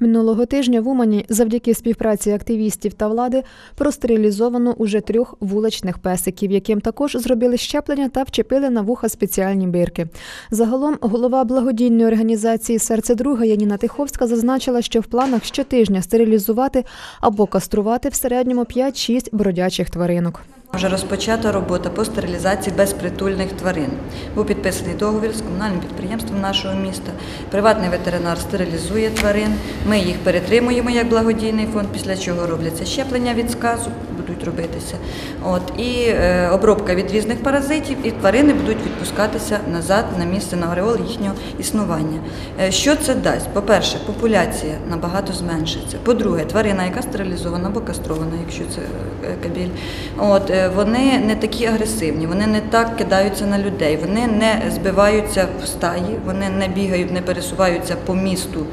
Минулого тижня в Умані завдяки співпраці активістів та влади простерилізовано уже трьох вуличних песиків, яким також зробили щеплення та вчепили на вуха спеціальні бирки. Загалом голова благодійної організації Серце друга Яніна Тиховська зазначила, що в планах щотижня стерилізувати або каструвати в середньому 5-6 бродячих тваринок. Вже розпочата робота по стерилізації безпритульних тварин. Був підписаний договір з комунальним підприємством нашого міста. Приватний ветеринар стерилізує тварин. Ми їх перетримуємо як благодійний фонд, після чого робляться щеплення від сказу, будуть робитися. І е, обробка від різних паразитів, і тварини будуть відпускатися назад на місце на ореол їхнього існування. Е, що це дасть? По-перше, популяція набагато зменшиться. По-друге, тварина, яка стерилізована або кастрована, якщо це е, кабіль. От, е, вони не такі агресивні, вони не так кидаються на людей, вони не збиваються в стаї, вони не бігають, не пересуваються по місту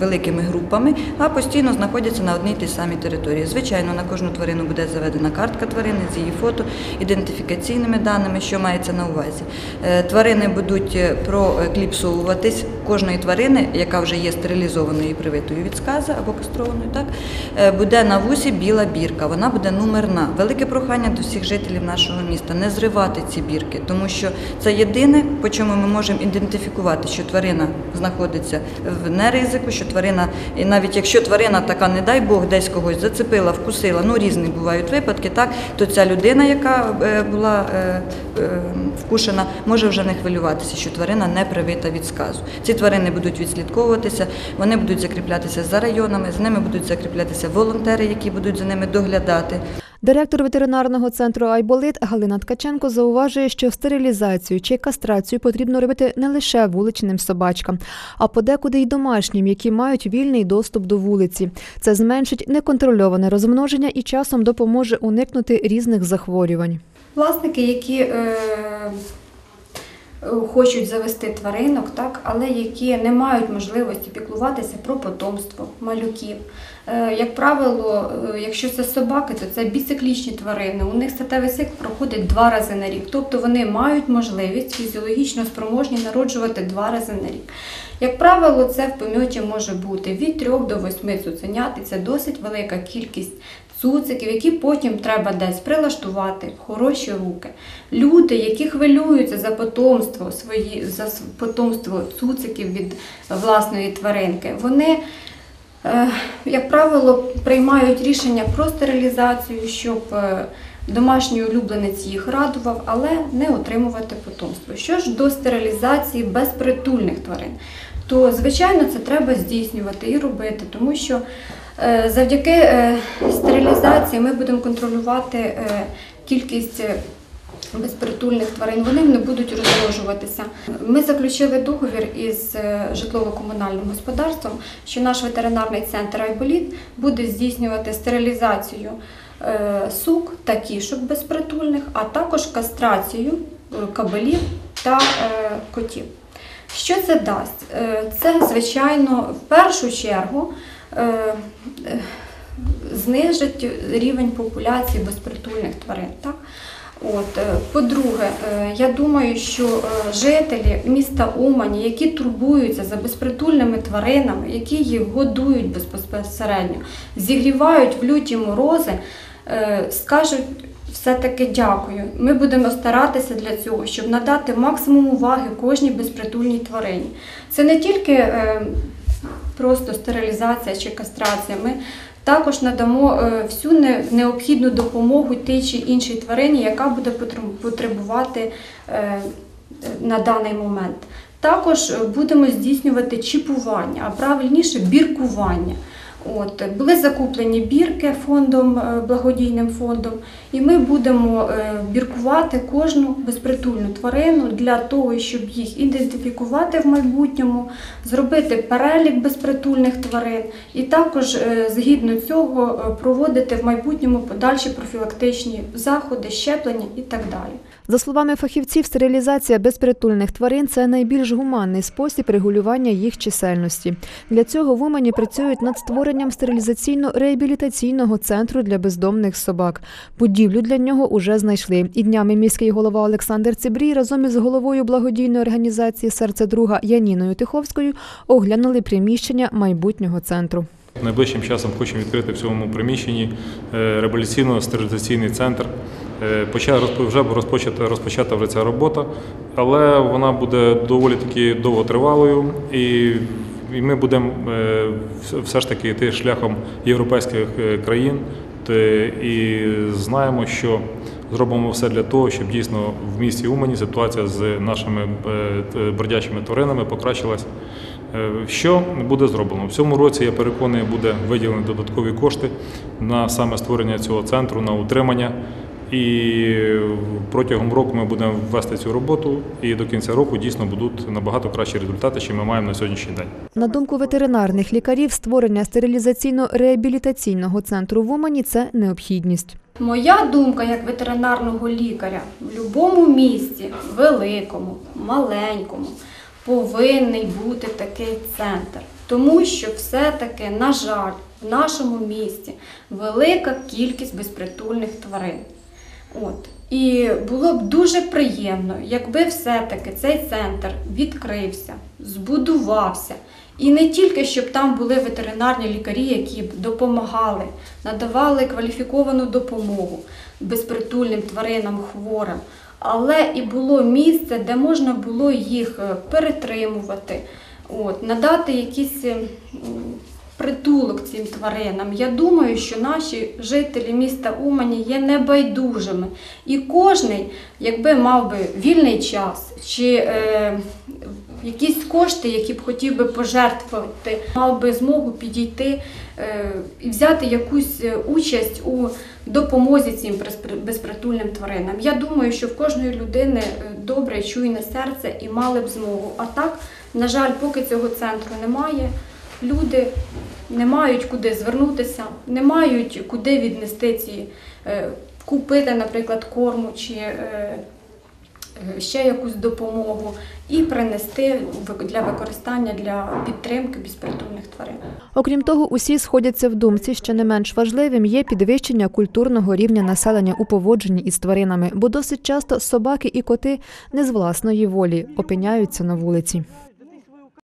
великими групами, а постійно знаходяться на одній тій самій території. Звичайно, на кожну тварину буде заведена картка тварини з її фото, ідентифікаційними даними, що мається на увазі. Е, Тварини будуть е, прокліпсовуватись кожної тварини, яка вже є стерилізованою і привитою від сказа або кастрованою, так е, буде на вусі біла бірка. Вона буде номерна. Велике прохання до всіх жителів нашого міста не зривати ці бірки, тому що це єдине, по чому ми можемо ідентифікувати, що тварина знаходиться в неризику, що тварина, і навіть якщо тварина така, не дай Бог, десь когось зацепила, вкусила, ну різні бувають випадки, так то ця людина, яка е, була е, вкушена, може вже не хвилюватися, що тварина не привита від сказу. Ці тварини будуть відслідковуватися, вони будуть закріплятися за районами, з ними будуть закріплятися волонтери, які будуть за ними доглядати. Директор ветеринарного центру Айболит Галина Ткаченко зауважує, що стерилізацію чи кастрацію потрібно робити не лише вуличним собачкам, а подекуди й домашнім, які мають вільний доступ до вулиці. Це зменшить неконтрольоване розмноження і часом допоможе уникнути різних захворювань. Власники, які е, хочуть завести тваринок, так, але які не мають можливості піклуватися про потомство малюків. Е, як правило, е, якщо це собаки, то це біциклічні тварини. У них статевий цикл проходить два рази на рік. Тобто вони мають можливість фізіологічно спроможні народжувати два рази на рік. Як правило, це в помьоті може бути від 3 до 8 цуценят, і це досить велика кількість цуциків, які потім треба десь прилаштувати в хороші руки. Люди, які хвилюються за потомство свої, за потомство цуциків від власної тваринки, вони, е, як правило, приймають рішення про стерилізацію, щоб е, домашній улюбленець їх радував, але не отримувати потомство. Що ж до стерилізації безпритульних тварин, то звичайно це треба здійснювати і робити, тому що завдяки е, стерилізації ми будемо контролювати е, кількість. е, Безпритульних тварин вони не будуть розмножуватися. Ми заключили договір із е, житлово-комунальним господарством, що наш ветеринарний центр Айболіт буде здійснювати стерилізацію е, сук та кішок безпритульних, а також кастрацію е, кабелів та е, котів. Що це дасть? Е, Це, звичайно, в першу чергу е, е, знижить рівень популяції безпритульних тварин. Так? От, е, по-друге, е, я думаю, що е, жителі міста Умані, які турбуються за безпритульними тваринами, які їх годують безпосередньо, зігрівають в люті морози, е, скажуть все-таки дякую. Ми будемо старатися для цього, щоб надати максимум уваги кожній безпритульній тварині. Це не тільки е, просто стерилізація чи кастрація. Ми також надамо е, всю необхідну допомогу тій чи іншій тварині, яка буде потребувати е, на даний момент. Також е, будемо здійснювати чіпування, а правильніше біркування. От, були закуплені бірки фондом, е, благодійним фондом, і ми будемо е, біркувати кожну безпритульну тварину для того, щоб їх ідентифікувати в майбутньому, зробити перелік безпритульних тварин, і також е, згідно цього проводити в майбутньому подальші профілактичні заходи, щеплення і так далі. За словами фахівців, стерилізація безпритульних тварин це найбільш гуманний спосіб регулювання їх чисельності. Для цього в Умані працюють над створенням стерилізаційно-реабілітаційного центру для бездомних собак. Будівлю для нього уже знайшли. І днями міський голова Олександр Цибрій разом із головою благодійної організації Серце друга Яніною Тиховською оглянули приміщення майбутнього центру. Найближчим часом хочемо відкрити в цьому приміщенні е, реабілітаційно-стерилізаційний центр. Е, поча- розпо- Вже розпочата, розпочата вже ця робота, але вона буде доволі таки довготривалою, і, ми будемо е, все ж таки йти шляхом європейських е, країн. І знаємо, що зробимо все для того, щоб дійсно в місті Умані ситуація з нашими бродячими тваринами покращилась. Що буде зроблено? В цьому році, я переконаний, буде виділені додаткові кошти на саме створення цього центру, на утримання. І протягом року ми будемо ввести цю роботу, і до кінця року дійсно будуть набагато кращі результати, ніж ми маємо на сьогоднішній день. На думку ветеринарних лікарів, створення стерилізаційно-реабілітаційного центру в Умані це необхідність. Моя думка як ветеринарного лікаря в будь-якому місті, великому, маленькому, повинен бути такий центр. Тому що все-таки, на жаль, в нашому місті велика кількість безпритульних тварин. От. І було б дуже приємно, якби все-таки цей центр відкрився, збудувався. І не тільки щоб там були ветеринарні лікарі, які б допомагали, надавали кваліфіковану допомогу безпритульним тваринам хворим, але і було місце, де можна було їх е, перетримувати, от, надати якісь е, м, притулок цим тваринам. Я думаю, що наші жителі міста Умані є небайдужими. І кожний, якби мав би вільний час чи е, якісь кошти, які б хотів би пожертвувати, мав би змогу підійти е, і взяти якусь е, участь у допомозі цим безпритульним тваринам. Я думаю, що в кожної людини е, добре, чуйне серце і мали б змогу. А так, на жаль, поки цього центру немає, люди не мають куди звернутися, не мають куди віднести ці, е, купити, наприклад, корму чи е, е, ще якусь допомогу і принести для використання для підтримки безпритульних тварин. Окрім того, усі сходяться в думці, що не менш важливим є підвищення культурного рівня населення у поводженні із тваринами, бо досить часто собаки і коти не з власної волі опиняються на вулиці.